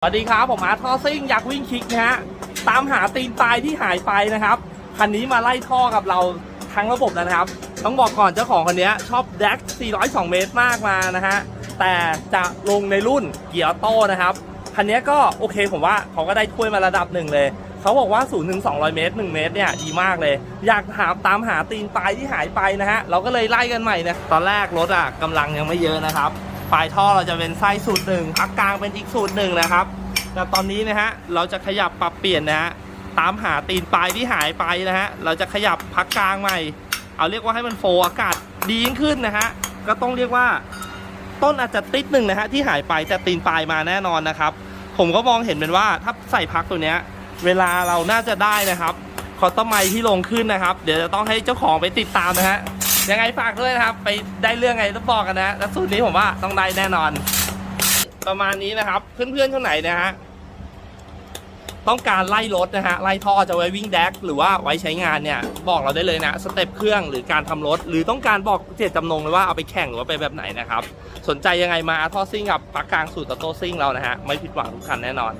สวัสดีครับ ผมอาร์ทอซิ่งอยากวิ่งคลิกนะฮะตามหาตีนปลายที่หายไปนะครับคันนี้มาไล่ท่อกับเราทั้งระบบแล้วนะครับ ต้องบอกก่อนเจ้าของคันนี้ชอบแดก402 เมตรมากมานะฮะแต่จะลงในรุ่นเกียร์โต้นะครับคันนี้ก็โอเคผมว่าเขาก็ได้ถ้วยมาระดับหนึ่งเลยเขาบอกว่า 0 ถึง 200 เมตร 1 เมตรเนี่ยดีมากเลย อยากหาตามหาตีนปลายที่หายไปนะฮะเราก็เลยไล่กันใหม่นะตอนแรกรถอะกำลังยังไม่เยอะนะครับ ปลายท่อเราจะเป็นไส้สูตรหนึ่งพักกลางเป็นอีกสูตรหนึ่งนะครับแต่ตอนนี้นะฮะเราจะขยับปรับเปลี่ยนนะฮะตามหาตีนปลายที่หายไปนะฮะเราจะขยับพักกลางใหม่ เอาเรียกว่าให้มันโฟอากาศดียิ่งขึ้นนะฮะก็ต้องเรียกว่าต้นอาจจะติดหนึ่งนะฮะที่หายไปแต่ตีนปลายมาแน่นอนนะครับ ผมก็มองเห็นเป็นว่าถ้าใส่พักตัวเนี้ยเวลาเราน่าจะได้นะครับคอตเตอร์ไมที่ลงขึ้นนะครับ เดี๋ยวจะต้องให้เจ้าของไปติดตามนะฮะ ยังไงฝากด้วยนะครับ ไปได้เรื่องไงต้องบอกกันนะแล้วสูตรนี้ผมว่าต้องได้แน่นอน ประมาณนี้นะครับ เพื่อนๆคนไหนนะฮะต้องการไล่รถนะฮะไล่ท่อจะไว้วิ่งแดกหรือว่าไว้ใช้งานเนี่ยบอกเราได้เลยนะสเต็ปเครื่องหรือการทำรถ หรือต้องการบอกเจตจำนงเลยว่าเอาไปแข่งหรือว่าไปแบบไหนนะครับ สนใจยังไงมาท่อซิ่งกับปากกลางสูตรตโต้ซิ่งเรานะฮะไม่ผิดหวังทุกคันแน่นอน